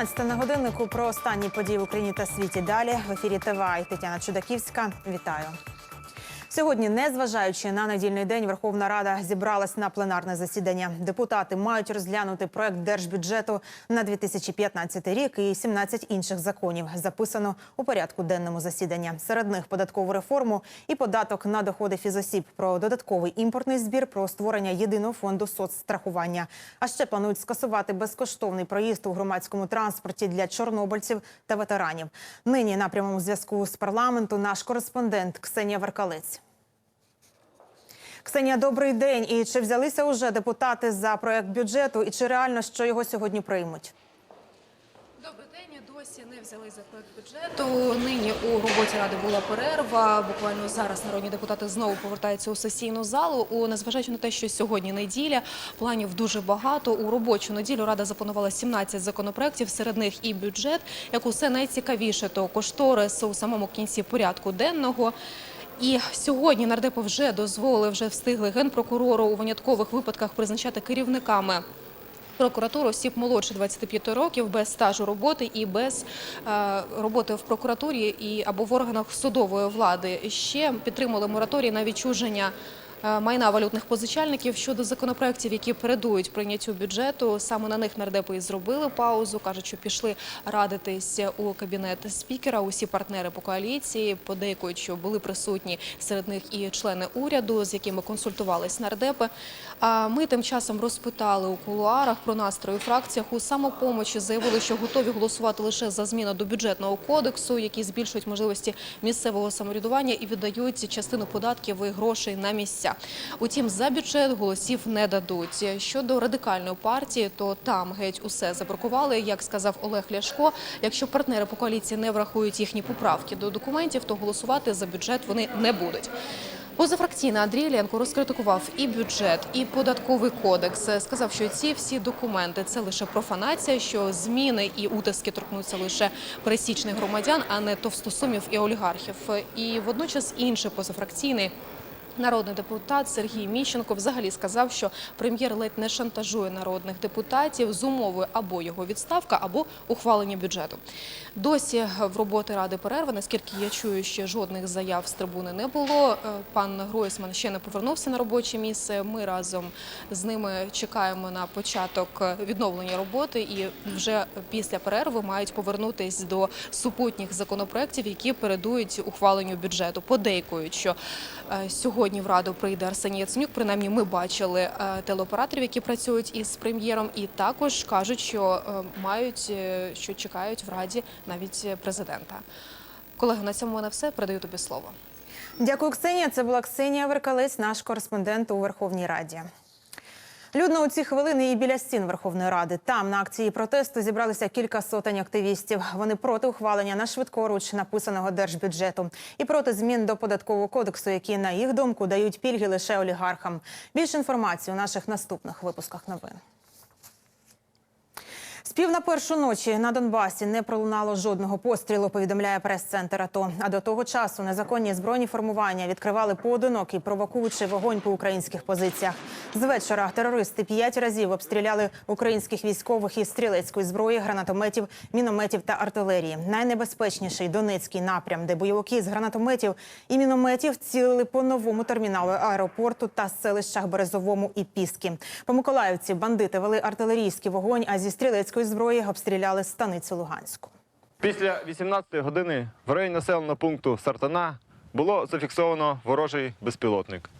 16 на годиннику про останні події в Україні та світі. Далі в ефірі ТВА і Тетяна Чудаківська. Вітаю. Сьогодні, незважаючи на недільний день, Верховна Рада зібралась на пленарне засідання. Депутати мають розглянути проект держбюджету на 2015 рік і 17 інших законів. Записано у порядку денному засідання. Серед них податкову реформу і податок на доходи фізосіб, про додатковий імпортний збір, про створення єдиного фонду соцстрахування. А ще планують скасувати безкоштовний проїзд у громадському транспорті для чорнобильців та ветеранів. Нині на прямому зв'язку з парламенту наш кореспондент Ксенія Варкалець. Ксенія, добрий день. І чи взялися уже депутати за проект бюджету, і чи реально що його сьогодні приймуть? Добрий день. Досі не взяли за проект бюджету. Нині у роботі ради була перерва. Буквально зараз народні депутати знову повертаються у сесійну залу. У незважаючи на те, що сьогодні неділя, планів дуже багато. У робочу неділю рада запланувала 17 законопроєктів, серед них і бюджет. Як усе найцікавіше, то кошторис у самому кінці порядку денного. І сьогодні нардепи вже дозволили, вже встигли генпрокурору у виняткових випадках призначати керівниками прокуратуру осіб молодше 25 років без стажу роботи і без е, роботи в прокуратурі і або в органах судової влади. Ще підтримали мораторій на відчуження. Е, Майна валютних позичальників щодо законопроєктів, які передують прийняттю бюджету. Саме на них нардепи і зробили паузу. кажуть, що пішли радитись у кабінет спікера. Усі партнери по коаліції подейкують, що були присутні серед них і члени уряду, з якими консультувались нардепи. А ми тим часом розпитали у кулуарах про настрої у фракціях. У самопомочі заявили, що готові голосувати лише за зміну до бюджетного кодексу, які збільшують можливості місцевого самоврядування і віддають частину податків і грошей на місця. Утім, за бюджет голосів не дадуть. Щодо радикальної партії, то там геть усе забракували. Як сказав Олег Ляшко, якщо партнери по коаліції не врахують їхні поправки до документів, то голосувати за бюджет вони не будуть. Позафракційний Андрій Іллєнко розкритикував і бюджет, і податковий кодекс. Сказав, що ці всі документи це лише профанація, що зміни і утиски торкнуться лише пересічних громадян, а не товстосумів і олігархів. І водночас інший позафракційний. Народний депутат Сергій Міщенко взагалі сказав, що прем'єр ледь не шантажує народних депутатів з умовою або його відставка, або ухвалення бюджету. Досі в роботи ради перерва, наскільки я чую, ще жодних заяв з трибуни не було. Е, Пан Гройсман ще не повернувся на робоче місце. Ми разом з ними чекаємо на початок відновлення роботи, і вже після перерви мають повернутись до супутніх законопроєктів, які передують ухваленню бюджету. Подейкують, що е, сьогодні в раду прийде Арсеній Яценюк. Принаймні, ми бачили е, телеоператорів, які працюють із прем'єром, і також кажуть, що е, мають е, що чекають в раді навіть президента. Колеги, на цьому мене все. Передаю тобі слово. Дякую, Ксенія. Це була Ксенія Веркалець, наш кореспондент у Верховній Раді. Людно у ці хвилини і біля стін Верховної Ради. Там на акції протесту зібралися кілька сотень активістів. Вони проти ухвалення на швидкоруч написаного держбюджету і проти змін до податкового кодексу, які на їх думку дають пільги лише олігархам. Більше інформації у наших наступних випусках новин. З пів на першу ночі на Донбасі не пролунало жодного пострілу, повідомляє прес-центр АТО. А до того часу незаконні збройні формування відкривали поодинокий провокуючий вогонь по українських позиціях. З вечора терористи п'ять разів обстріляли українських військових із стрілецької зброї, гранатометів, мінометів та артилерії. Найнебезпечніший Донецький напрям, де бойовики з гранатометів і мінометів цілили по новому терміналу аеропорту та селищах Березовому і Піски. По Миколаївці бандити вели артилерійський вогонь, а зі стрілецької зброї обстріляли станицю Луганську. Після 18-ї години в районі населеного пункту Сартана було зафіксовано ворожий безпілотник.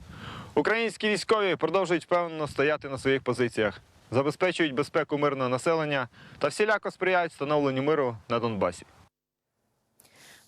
Українські військові продовжують впевнено стояти на своїх позиціях, забезпечують безпеку мирного населення та всіляко сприяють встановленню миру на Донбасі.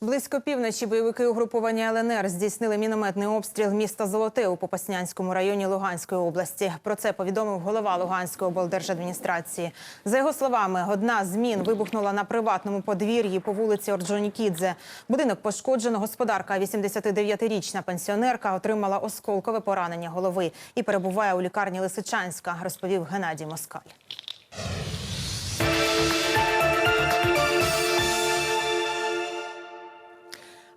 Близько півночі бойовики угрупування ЛНР здійснили мінометний обстріл міста Золоте у Попаснянському районі Луганської області. Про це повідомив голова Луганської облдержадміністрації. За його словами, одна з мін вибухнула на приватному подвір'ї по вулиці Орджонікідзе. Будинок пошкоджено. Господарка, 89-річна пенсіонерка, отримала осколкове поранення голови і перебуває у лікарні Лисичанська, розповів Геннадій Москаль.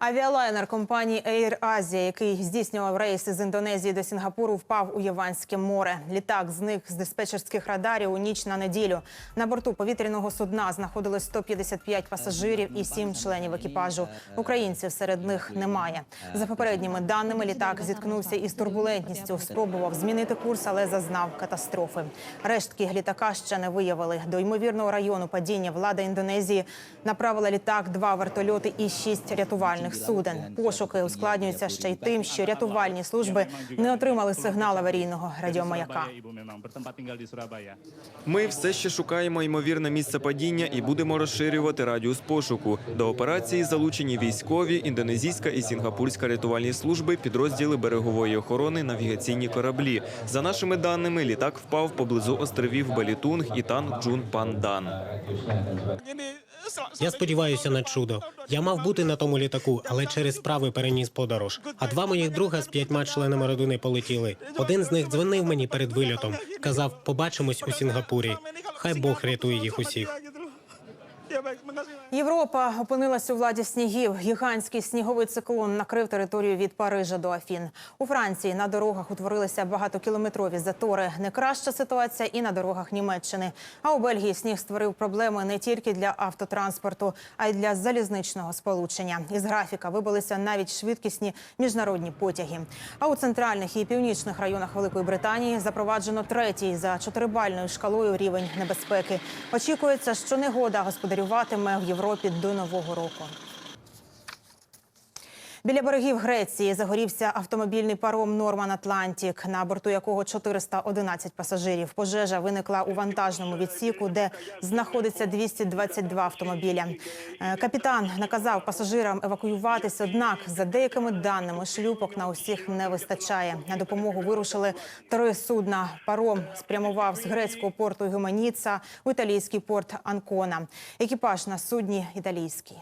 Авіалайнер компанії Air Asia, який здійснював рейси з Індонезії до Сінгапуру, впав у Яванське море. Літак зник з диспетчерських радарів у ніч на неділю. На борту повітряного судна знаходилось 155 пасажирів і 7 членів екіпажу. Українців серед них немає. За попередніми даними, літак зіткнувся із турбулентністю, спробував змінити курс, але зазнав катастрофи. Рештки літака ще не виявили. До ймовірного району падіння влада Індонезії направила літак, два вертольоти і шість рятувальних суден. Пошуки ускладнюються ще й тим, що рятувальні служби не отримали сигнал аварійного радіомаяка. Ми все ще шукаємо ймовірне місце падіння і будемо розширювати радіус пошуку. До операції залучені військові, індонезійська і сінгапурська рятувальні служби, підрозділи берегової охорони, навігаційні кораблі. За нашими даними, літак впав поблизу островів Балітунг і Тан-Джун Пандан. Я сподіваюся на чудо. Я мав бути на тому літаку, але через справи переніс подорож. А два моїх друга з п'ятьма членами родини полетіли. Один з них дзвонив мені перед вильотом. Казав, побачимось у Сінгапурі. Хай Бог рятує їх усіх. Європа опинилась у владі снігів. Гігантський сніговий циклон накрив територію від Парижа до Афін. У Франції на дорогах утворилися багатокілометрові затори. Не краща ситуація і на дорогах Німеччини. А у Бельгії сніг створив проблеми не тільки для автотранспорту, а й для залізничного сполучення. Із графіка вибилися навіть швидкісні міжнародні потяги. А у центральних і північних районах Великої Британії запроваджено третій за чотирибальною шкалою рівень небезпеки. Очікується, що негода господарюватиме в Європі до нового року. Біля берегів Греції загорівся автомобільний паром Норман Атлантік, на борту якого 411 пасажирів. Пожежа виникла у вантажному відсіку, де знаходиться 222 автомобіля. Е, Капітан наказав пасажирам евакуюватись, однак за деякими даними шлюпок на усіх не вистачає. На допомогу вирушили три судна. Паром спрямував з грецького порту Геманіца у італійський порт Анкона. Екіпаж на судні італійський.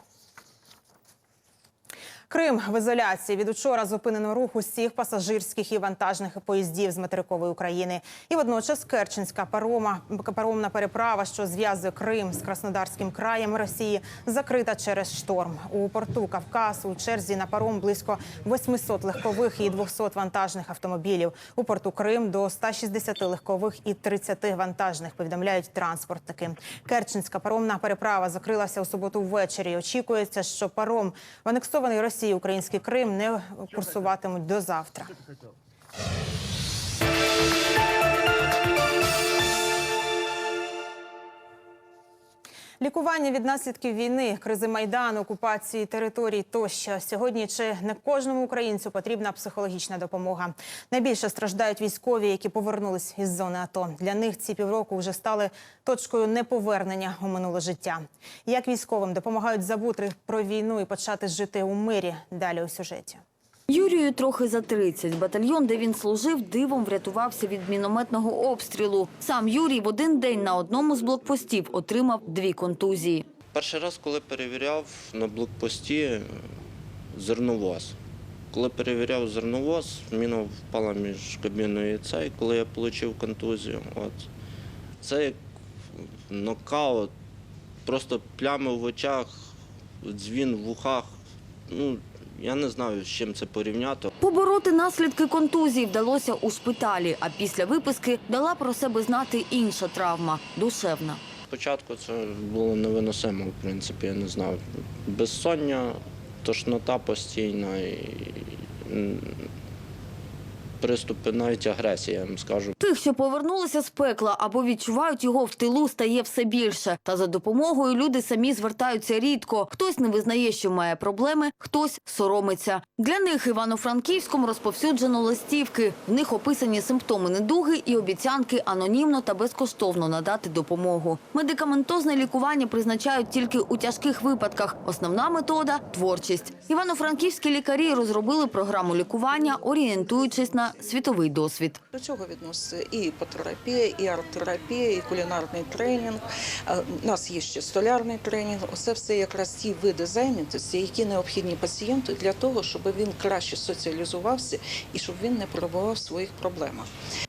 Крим в ізоляції від учора зупинено рух усіх пасажирських і вантажних поїздів з материкової України. І водночас Керченська парома паромна переправа, що зв'язує Крим з Краснодарським краєм Росії, закрита через шторм. У порту Кавказ у черзі на паром близько 800 легкових і 200 вантажних автомобілів. У порту Крим до 160 легкових і 30 вантажних. Повідомляють транспортники. Керченська паромна переправа закрилася у суботу ввечері. Очікується, що паром в анексований Росією український Крим не курсуватимуть до завтра. Лікування від наслідків війни, кризи майдану, окупації територій тощо сьогодні чи не кожному українцю потрібна психологічна допомога. Найбільше страждають військові, які повернулись із зони АТО. Для них ці півроку вже стали точкою неповернення у минуле життя. Як військовим допомагають забути про війну і почати жити у мирі? Далі у сюжеті. Юрію трохи за 30. Батальйон, де він служив, дивом врятувався від мінометного обстрілу. Сам Юрій в один день на одному з блокпостів отримав дві контузії. Перший раз, коли перевіряв на блокпості зерновоз. Коли перевіряв зерновоз, міна впала між кабіною і цей, коли я отримав контузію. От. Це як нокаут, просто плями в очах, дзвін в ухах. Ну, я не знаю, з чим це порівняти. Побороти наслідки контузії вдалося у шпиталі, а після виписки дала про себе знати інша травма – душевна. Спочатку це було невиносимо, в принципі, я не знав. Безсоння, тошнота постійна і приступи навіть агресії, я вам скажу. Тих, що повернулися з пекла або відчувають його в тилу, стає все більше. Та за допомогою люди самі звертаються рідко. Хтось не визнає, що має проблеми, хтось соромиться. Для них Івано-Франківському розповсюджено листівки. В них описані симптоми недуги і обіцянки анонімно та безкоштовно надати допомогу. Медикаментозне лікування призначають тільки у тяжких випадках. Основна метода творчість. Івано-франківські лікарі розробили програму лікування, орієнтуючись на світовий досвід. До цього відноситься і іпотерапія, і арт-терапія, і кулінарний тренінг. У нас є ще столярний тренінг. Усе все якраз ті види зайнятості, які необхідні пацієнту для того, щоб він краще соціалізувався і щоб він не перебував в своїх проблемах.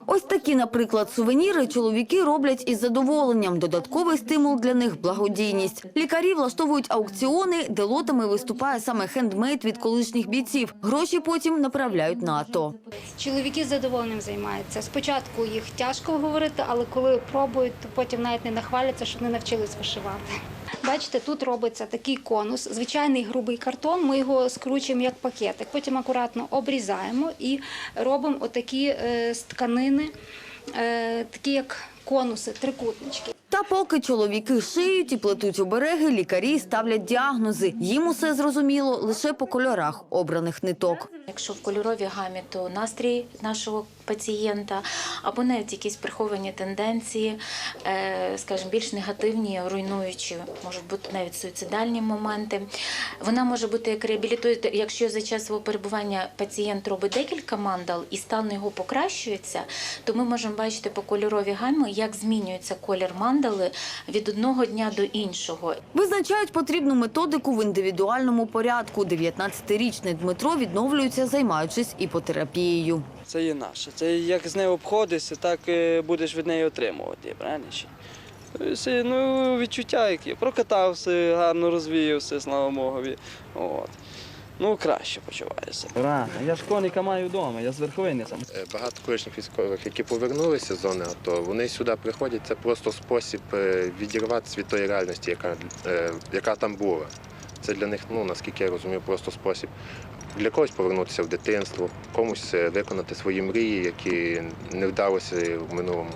Ось такі, наприклад, сувеніри чоловіки роблять із задоволенням. Додатковий стимул для них – благодійність. Лікарі влаштовують аукціони, де лотами виступає саме хендмейд від колишніх бійців. Гроші потім направляють на АТО. Чоловіки з задоволенням займаються. Спочатку їх тяжко говорити, але коли пробують, то потім навіть не нахваляться, що не навчились вишивати. Бачите, тут робиться такий конус, звичайний грубий картон. Ми його скручуємо як пакетик. Потім акуратно обрізаємо і робимо отакі е, з тканини, е, такі як конуси, трикутнички. Та поки чоловіки шиють і плетуть обереги, лікарі ставлять діагнози. Їм усе зрозуміло лише по кольорах обраних ниток. Якщо в кольоровій гамі, то настрій нашого пацієнта або навіть якісь приховані тенденції, е, скажімо, більш негативні, руйнуючі, можуть бути навіть суїцидальні моменти. Вона може бути як реабілітуєте, якщо за час свого перебування пацієнт робить декілька мандал і стан його покращується, то ми можемо бачити по кольоровій гамі, як змінюється колір мандали від одного дня до іншого. Визначають потрібну методику в індивідуальному порядку. 19-річний Дмитро відновлюється, займаючись іпотерапією. Це є наше. Це як з нею обходишся, так е, будеш від неї отримувати, правильно? Це, Ну, відчуття які. Прокатався, гарно розвіявся, слава Богові. От. Ну, краще почуваюся. Рано. Я ж коника маю вдома, я з верховини сам. Е, Багато колишніх військових, які повернулися з зони АТО, вони сюди приходять. Це просто спосіб е, відірватися від тої реальності, яка, е, яка там була. Це для них, ну наскільки я розумію, просто спосіб для когось повернутися в дитинство, комусь виконати свої мрії, які не вдалося в минулому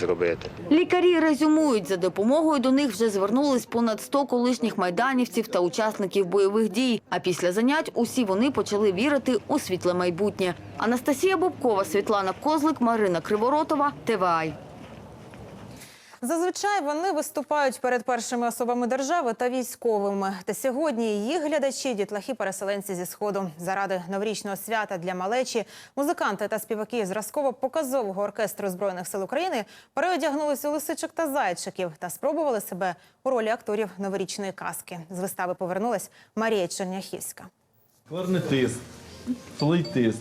зробити. Лікарі резюмують, за допомогою до них вже звернулись понад 100 колишніх майданівців та учасників бойових дій. А після занять усі вони почали вірити у світле майбутнє. Анастасія Бобкова, Світлана Козлик, Марина Криворотова, ТВАЙ. Зазвичай вони виступають перед першими особами держави та військовими. Та сьогодні їх глядачі, дітлахи, переселенці зі сходу. Заради новорічного свята для малечі музиканти та співаки зразково-показового оркестру збройних сил України переодягнулися у лисичок та зайчиків та спробували себе у ролі акторів новорічної казки. З вистави повернулась Марія Черняхівська. Кларнетист, флейтист,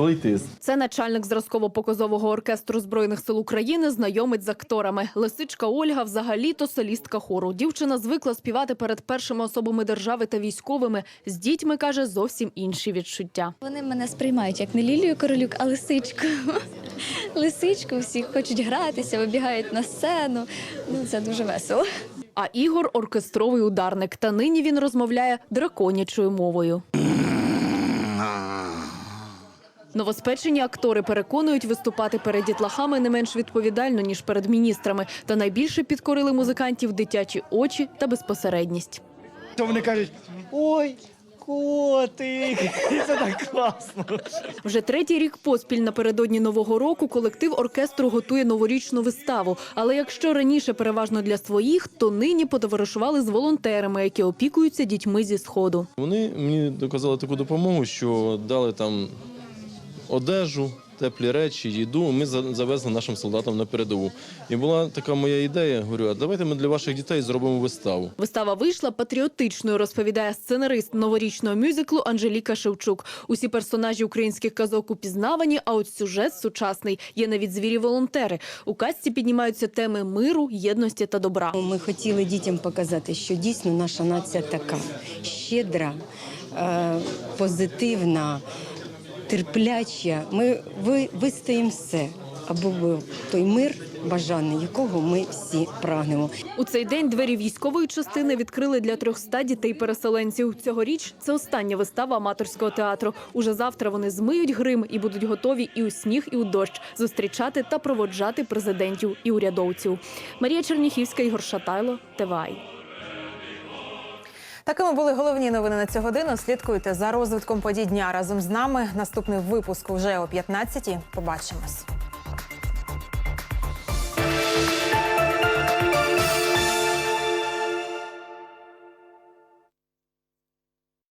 флейтист. Це начальник зразково-показового оркестру збройних сил України, знайомить з акторами. Лисичка Ольга взагалі-то солістка хору. Дівчина звикла співати перед першими особами держави та військовими. З дітьми каже зовсім інші відчуття. Вони мене сприймають як не Лілію Королюк, а лисичку. Лисичку всі хочуть гратися, вибігають на сцену. Ну це дуже весело. А Ігор оркестровий ударник. Та нині він розмовляє драконячою мовою. Новоспечені актори переконують виступати перед дітлахами не менш відповідально ніж перед міністрами. Та найбільше підкорили музикантів дитячі очі та безпосередність. То вони кажуть: ой, котик, це так класно. Вже третій рік поспіль напередодні нового року колектив оркестру готує новорічну виставу. Але якщо раніше переважно для своїх, то нині потоваришували з волонтерами, які опікуються дітьми зі сходу. Вони мені доказали таку допомогу, що дали там одежу, теплі речі, їду. Ми за- завезли нашим солдатам на передову. І була така моя ідея. Говорю, а давайте ми для ваших дітей зробимо виставу. Вистава вийшла патріотичною, розповідає сценарист новорічного мюзиклу Анжеліка Шевчук. Усі персонажі українських казок упізнавані, а от сюжет сучасний. Є навіть звірі-волонтери. У казці піднімаються теми миру, єдності та добра. Ми хотіли дітям показати, що дійсно наша нація така щедра, е, позитивна, терпляча. Ми ви- вистоїмо все, аби той мир бажаний, якого ми всі прагнемо. У цей день двері військової частини відкрили для 300 дітей-переселенців. Цьогоріч це остання вистава аматорського театру. Уже завтра вони змиють грим і будуть готові і у сніг, і у дощ зустрічати та проводжати президентів і урядовців. Марія Черніхівська, Ігор Шатайло, ТВАЙ. Такими були головні новини на цю годину. Слідкуйте за розвитком подій дня разом з нами. Наступний випуск вже о 15-й. Побачимось.